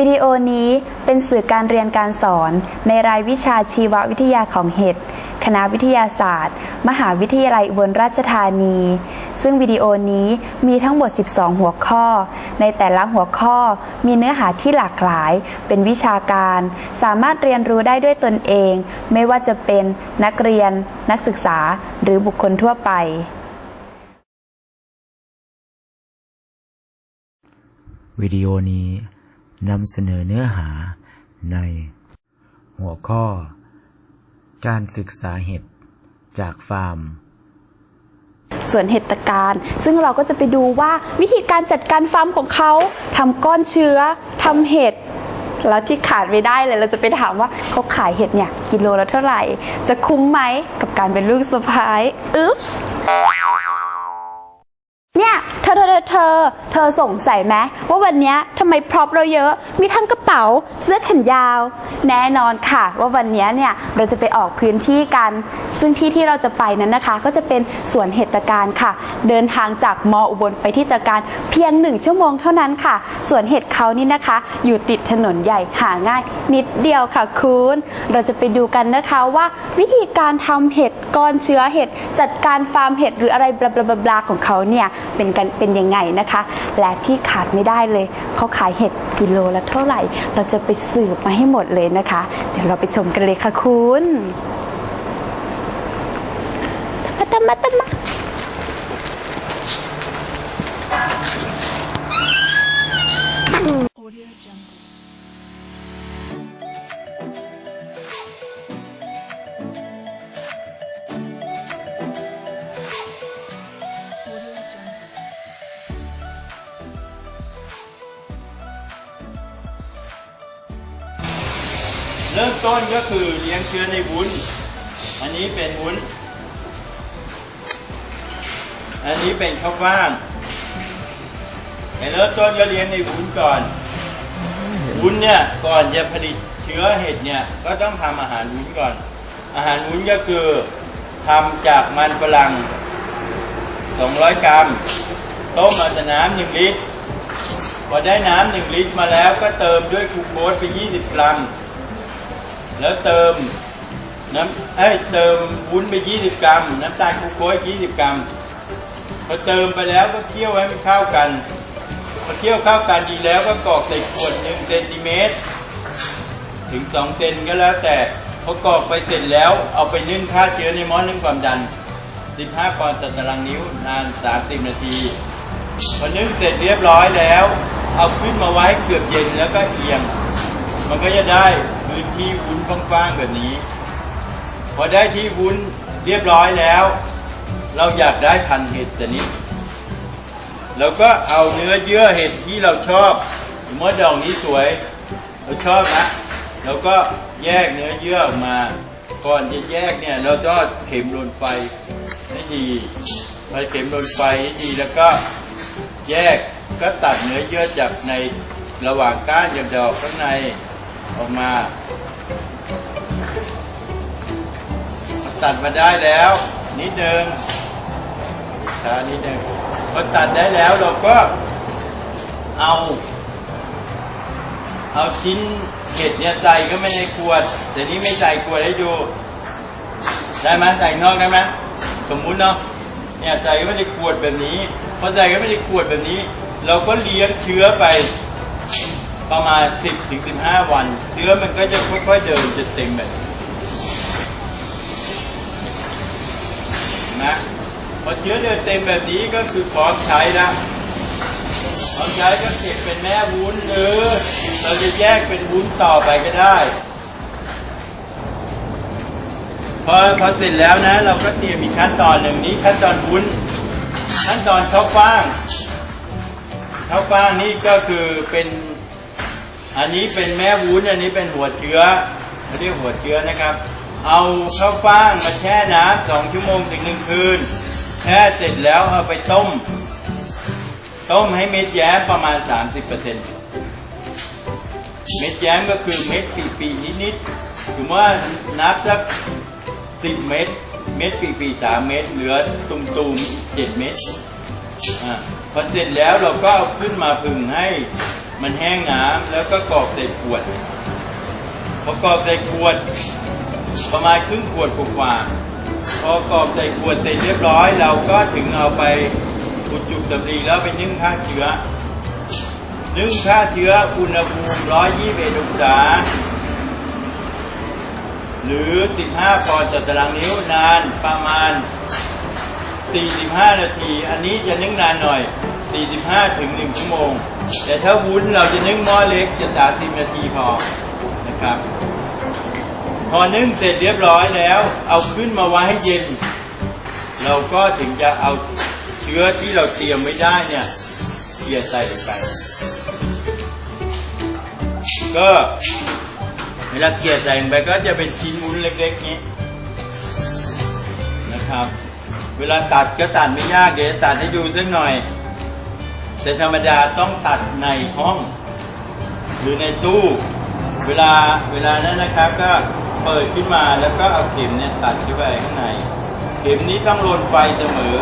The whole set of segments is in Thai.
วิดีโอนี้เป็นสื่อการเรียนการสอนในรายวิชาชีววิทยาของเห็ด คณะวิทยาศาสตร์ มหาวิทยาลัยอุบลราชธานี ซึ่งวิดีโอนี้มีทั้งหมด 12 หัวข้อ ในแต่ละหัวข้อมีเนื้อหาที่หลากหลาย เป็นวิชาการ สามารถเรียนรู้ได้ด้วยตนเอง ไม่ว่าจะเป็นนักเรียน นักศึกษา หรือบุคคลทั่วไปวิดีโอนี้ นำเสนอเนื้อหาใน หัวข้อ การศึกษาเห็ดจากฟาร์มส่วนเห็ดตะการซึ่งเราก็จะไปดูว่าวิธีการจัดการฟาร์มของเขาทำก้อนเชื้อทำเห็ดแล้วที่ขาดไม่ได้เลยเราจะไปถามว่าเขาขายเห็ดเนี่ยกิโลละเท่าไหร่ จะคุ้มไหมกับการเป็นลูกสะพ้ายอุ๊ปส์เนี่ยเธ อ เธอสงสัยไหมว่าวันนี้ทำไมพร็อพเราเยอะ มีทั้งกระเป๋าเสื้อแขนยาว แน่นอนค่ะ ว่าวันนี้เนี่ยเราจะไปออกพื้นที่กัน ซึ่งที่ที่เราจะไปนั้นนะคะ ก็จะเป็นสวนเหตะการ์ค่ะ เดินทางจากมออุบลไปที่ตะการเพียงหนึ่งชั่วโมงเท่านั้นค่ะ สวนเห็ดเขานี่นะคะ อยู่ติดถนนใหญ่หาง่าย นิดเดียวค่ะคุณ เราจะไปดูกันนะคะว่าวิธีการทำเห็ดก้อนเชื้อเห็ดจัดการฟาร์มเห็ดหรืออะไรบลาบลาบลาบลาของเขาเนี่ยเป็นกันเป็นยังไงนะคะ และที่ขาดไม่ได้เลยเขาขายเห็ดกิโลละเท่าไหร่ เราจะไปสืบมาให้หมดเลยนะคะ เดี๋ยวเราไปชมกันเลยค่ะคุณตามมาตามมา เริ่มต้นก็คือเลี้ยงเชื้อในวุ้น อันนี้เป็นวุ้น อันนี้เป็นข้าวฟ่างให้เริ่มต้นก็เลี้ยงในวุ้นก่อน วุ้นเนี่ยก่อนจะผลิตเชื้อเห็ดเนี่ยก็ต้องทำอาหารวุ้นก่อน อาหารวุ้นก็คือทำจากมันฝรั่ง 200 กรัม ต้มมาแต่น้ำหนึ่งลิตร พอได้น้ำหนึ่งลิตรมาแล้วก็เติมด้วยกลูโคสไป 20 กรัม แล้วเติมน้ำเอ้ยเติมวุ้นไป 20 กรัม น้ำตาลกลูโคส20 กรัมพอเติมไปแล้วก็เคี่ยวให้มันเข้ากันพอเคี่ยวเข้ากันดีแล้วก็กรอกใส่ขวดหนึ่งเซนติเมตรถึง 2 เซนก็แล้วแต่พอกรอกไปเสร็จแล้วเอาไปนึ่งฆ่าเชื้อในหม้อนึ่งความดัน 15ปอนด์ต่อตารางนิ้วนาน 30 นาที พอนึ่งเสร็จเรียบร้อยแล้ว เอาขึ้นมาไว้เกือบเย็นแล้วก็เอียง มันก็จะได้พื้นที่วุ้นกว้างๆแบบนี้ พอได้ที่วุ้นเรียบร้อยแล้ว เราอยากได้พันเห็ดชนิดเราก็เอาเนื้อเยื่อเห็ดที่เราชอบเมื่อดอกนี้สวย เราชอบนะเราก็แยกเนื้อเยื่อออกมา ก่อนจะแยกเนี่ยเราก็เข็มโดนไฟให้ดีพอเข็มโดนไฟให้ดีแล้วก็แยกก็ตัดเนื้อเยื่อจากในระหว่างก้านกับดอกข้างใน ออกมา ตัดมาได้แล้ว นิดนึงช้านิดนึงพอตัดได้แล้วเราก็เอา เอาชิ้นเห็ดเนี่ยใส่ก็ไม่ในขวดแต่นี้ไม่ใส่ขวดให้ดูได้ไหมใส่นอกได้ไหมสมมุติเนาะเนี่ยใส่ก็ไม่ได้ขวดแบบนี้พอใส่ก็ไม่ได้ขวดแบบนี้ เราก็เลี้ยงเชื้อไป ประมาณ10ถึง15วันเชื้อมันก็จะค่อยๆเดินจะเต็มแบบนะพอเชื้อเดินเต็มแบบนี้ก็คือพร้อมใช้แล้วพร้อมใช้ก็เก็บเป็นแม่วุ้นหรือเราจะแยกเป็นวุ้นต่อไปก็ได้พอพอเสร็จแล้วนะ เราก็เตรียมอีกขั้นตอนหนึ่งนี้ขั้นตอนวุ้น ขั้นตอนข้าวฟ่างข้าวฟ่างนี่ก็คือเป็น อันนี้เป็นแม่วุ้น อันนี้เป็นหัวเชื้อเขาเรียกหัวเชื้อนะครับ เอาข้าวฟ่างมาแช่น้ำสองชั่วโมงถึงหนึ่งคืน แช่เสร็จแล้วเอาไปต้ม ต้มให้เม็ดแย้มประมาณ 30%เม็ดแย้มก็คือเม็ดปีๆนิดๆถือว่านับสักสิบเม็ด เม็ดปีๆสามเม็ด เหลือตุ่มๆเจ็ดเม็ด อะพอเสร็จแล้วเราก็เอาขึ้นมาผึ่งให้ มันแห้งน้ำแล้วก็กรอกใส่ขวดพอกรอกใส่ขวด ประมาณครึ่งขวดกว่าๆพอกรอกใส่ขวดเสร็จเรียบร้อย เราก็ถึงเอาไปอุดจุกสำลีแล้วไปนึ่งฆ่าเชื้อ นึ่งฆ่าเชื้ออุณหภูมิ121องศาหรือ 15 ปอนด์ต่อตารางนิ้วนานประมาณ 45 นาที อันนี้จะนึ่งนานหน่อย 45 ถึง 1 ชั่วโมง แต่ถ้าวุ้นเราจะนึ่งหม้อเล็กจะ 30 นาทีพอนะครับ พอนึ่งเสร็จเรียบร้อยแล้ว เอาขึ้นมาไว้ให้เย็น เราก็ถึงจะเอาเชื้อที่เราเตรียมไว้ได้เนี่ยเกลี่ยใส่ลงไป ก็เวลาเกลี่ยใส่ลงไปก็จะเป็นชิ้นวุ้นเล็กๆนี้นะครับ เวลาตัดก็ตัดไม่ยากเดี๋ยวตัดให้ดูสักหน่อย แต่ธรรมดาต้องตัดในห้องหรือในตู้ เวลาเวลานั้นนะครับก็เปิดขึ้นมาแล้วก็เอาเข็มเนี่ยตัดเข้าไปข้างใน เข็มนี้ต้องโรนไฟเสมอ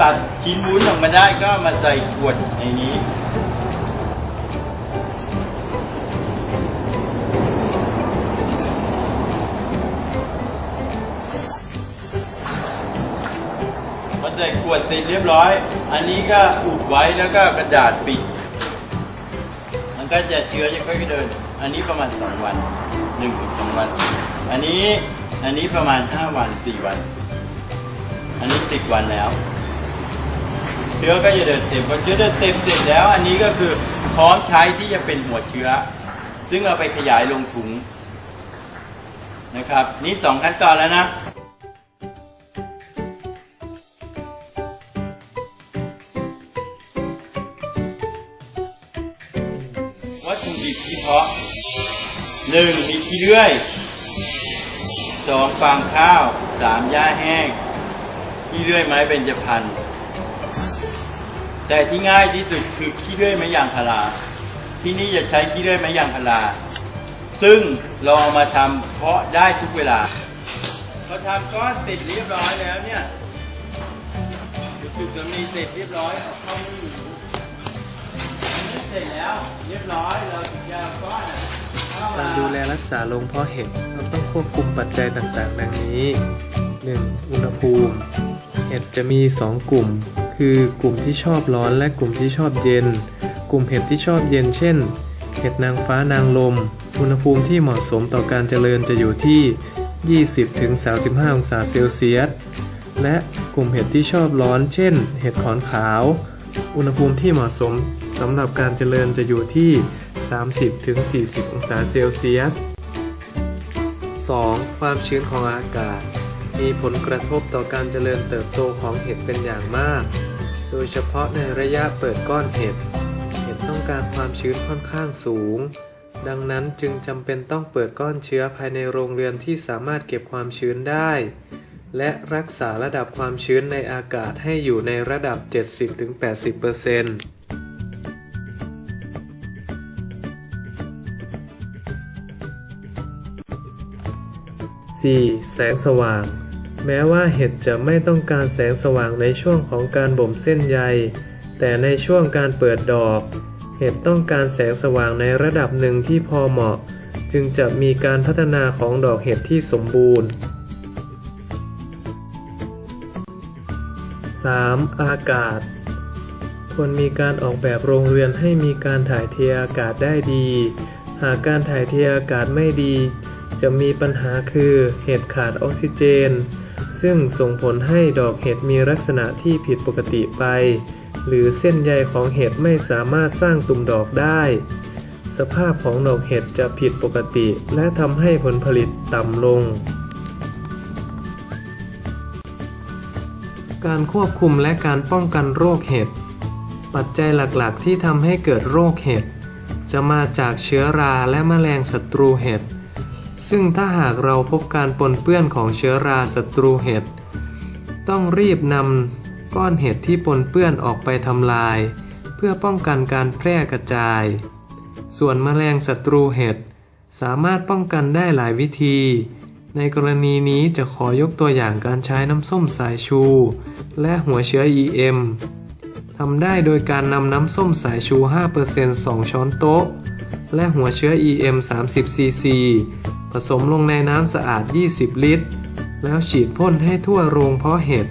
ตัดชิ้นวุ้นออกมาได้ก็มาใส่ขวดในนี้ ใส่ขวดเสร็จเรียบร้อย อันนี้ก็อุดไว้แล้วก็กระดาษปิด มันก็จะเชื้อจะค่อยๆเดิน อันนี้ประมาณสองวันหนึ่งถึงสองวัน อันนี้อันนี้ประมาณห้าวันสี่วัน อันนี้สิบวันแล้ว เชื้อก็จะเดินเต็มพอเชื้อเดินเต็มเสร็จแล้ว อันนี้ก็คือพร้อมใช้ที่จะเป็นหัวเชื้อ ซึ่งเอาไปขยายลงถุงนะครับ นี่สองขั้นตอนแล้วนะ ติดที่เพาะหนึ่งมีขี้เลื่อยสองฟางข้าวสามหญ้าแห้งขี้เลื่อยไม้เบญจพรรณแต่ที่ง่ายที่สุดคือขี้เลื่อยไม้ยางพาราที่นี่จะใช้ขี้เลื่อยไม้ยางพาราซึ่งเราเอามาทำเพาะได้ทุกเวลาพอทำก้อนเสร็จเรียบร้อยแล้วเนี่ยจุดๆตรงนี้เสร็จเรียบร้อยเอาเข้ามือ เสร็จแล้ว เรียบร้อยเราถึงจะเอาก้อนอะเข้าการดูแลรักษาโรงเพาะเห็ดเราต้องควบคุมปัจจัยต่างๆ ดังนี้ 1. อุณหภูมิ เห็ดจะมี 2 กลุ่ม คือกลุ่มที่ชอบร้อนและกลุ่มที่ชอบเย็น กลุ่มเห็ดที่ชอบเย็นเช่น เห็ดนางฟ้านางลม อุณหภูมิที่เหมาะสมต่อการเจริญจะอยู่ที่ 20-35 องศาเซลเซียส และกลุ่มเห็ดที่ชอบร้อน เช่น เห็ดขอนขาว อุณหภูมิที่เหมาะสม สำหรับการเจริญจะอยู่ที่ 30-40 องศาเซลเซียส 2. ความชื้นของอากาศ มีผลกระทบต่อการเจริญเติบโตของเห็ดเป็นอย่างมาก โดยเฉพาะในระยะเปิดก้อนเห็ด เห็ดต้องการความชื้นค่อนข้างสูง ดังนั้นจึงจำเป็นต้องเปิดก้อนเชื้อภายในโรงเรือนที่สามารถเก็บความชื้นได้ และรักษาระดับความชื้นในอากาศให้อยู่ในระดับ 70-80% 4. แสงสว่าง แม้ว่าเห็ดจะไม่ต้องการแสงสว่างในช่วงของการบ่มเส้นใย แต่ในช่วงการเปิดดอก เห็ดต้องการแสงสว่างในระดับหนึ่งที่พอเหมาะ จึงจะมีการพัฒนาของดอกเห็ดที่สมบูรณ์ 3. อากาศ ควรมีการออกแบบโรงเรือนให้มีการถ่ายเทอากาศได้ดี หากการถ่ายเทอากาศไม่ดี จะมีปัญหาคือเห็ดขาดออกซิเจน ซึ่งส่งผลให้ดอกเห็ดมีลักษณะที่ผิดปกติไป หรือเส้นใยของเห็ดไม่สามารถสร้างตุ่มดอกได้ สภาพของดอกเห็ดจะผิดปกติ และทำให้ผลผลิตต่ำลง การควบคุมและการป้องกันโรคเห็ด ปัจจัยหลักๆ ที่ทำให้เกิดโรคเห็ดจะมาจากเชื้อราและแมลงศัตรูเห็ด ซึ่งถ้าหากเราพบการปนเปื้อนของเชื้อราศัตรูเห็ด ต้องรีบนำก้อนเห็ดที่ปนเปื้อนออกไปทำลาย เพื่อป้องกันการแพร่กระจาย ส่วนแมลงศัตรูเห็ดสามารถป้องกันได้หลายวิธี ในกรณีนี้จะขอยกตัวอย่างการใช้น้ำส้มสายชู และหัวเชื้อ EM ทำได้โดยการนำน้ำส้มสายชู 5% 2 ช้อนโต๊ะ และหัวเชื้อ EM 30 cc ผสมลงในน้ำสะอาด 20 ลิตร แล้วฉีดพ่นให้ทั่วโรงเพาะเห็ด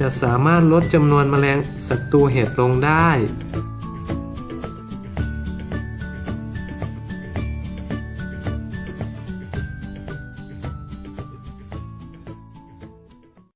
จะสามารถลดจำนวนแมลงศัตรูเห็ดลงได้